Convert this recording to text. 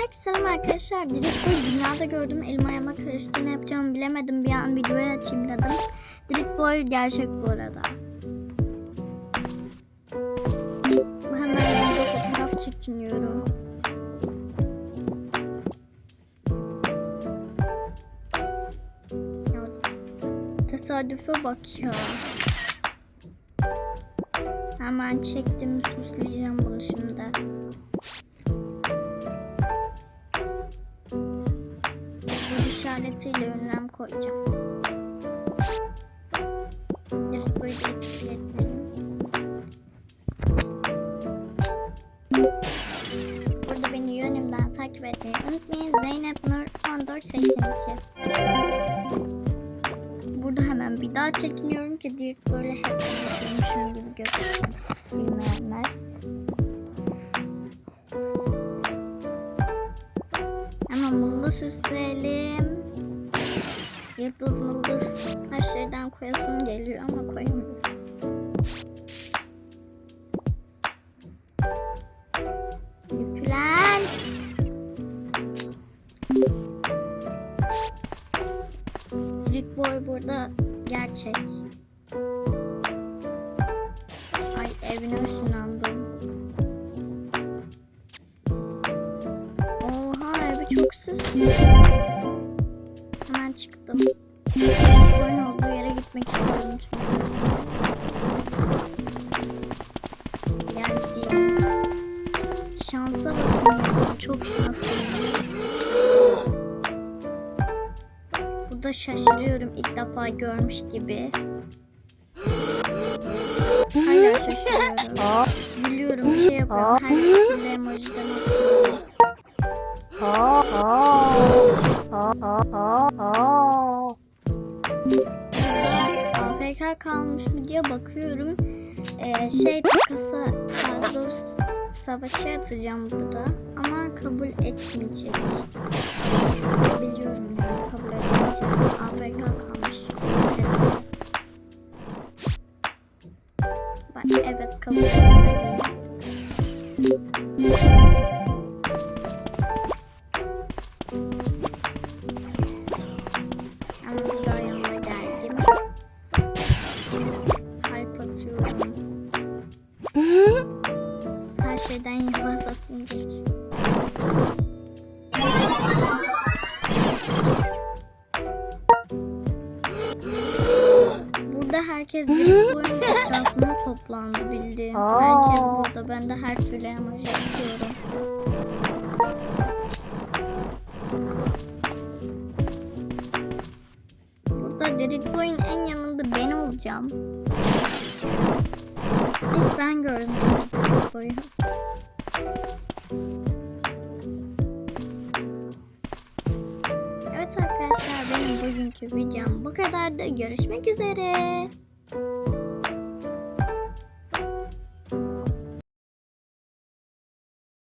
Herkese selam arkadaşlar. Direkt boy dünyada gördüm. Elim ayağıma karıştı. Ne yapacağımı bilemedim. Bir an videoyu açayım dedim. Direkt boy gerçek bu arada. Hemen burada fotoğraf çekiniyorum. Tesadüfe bak ya. Hemen çektim. Süsleyeceğim bunu şimdi. İşaretiyle önlem koyacağım. Bir böyle etiketleyeyim. Burada beni yönümden takip etmeyi unutmayın. Zeynep Nur 1482. Burada hemen bir daha çekiniyorum ki direkt böyle hep yapıyormuşum gibi gözüksün. Bilmeyenler. Hemen bunu da süsleyelim. Yıldız mıldız her şeyden koyasım geliyor ama koyamıyorum. Yüklen. Rick Boy burada gerçek. Ay evine ışınlandım. Oha evi çok süslü. Çok şanslıyım. Burada şaşırıyorum ilk defa görmüş gibi. Hala şaşırıyorum. Gülüyorum bir şey yapıyorum. Her türlü emojiden. AFK kalmış mı diye bakıyorum. Ee, şey takası savaşa atacağım burada. Ama kabul etmeyecek. Biliyorum yani kabul etmeyecek. AFK kalmış. Evet kabul etmedi. Burada herkes direkt boyun etrafına toplandı bildiğin. Herkes burada. Ben de her türlü emoji atıyorum. Burada Derit Boy'un en yanında ben olacağım. İlk ben gördüm Derit Boy'u. Evet arkadaşlar benim bugünkü videom bu kadardı. Görüşmek üzere.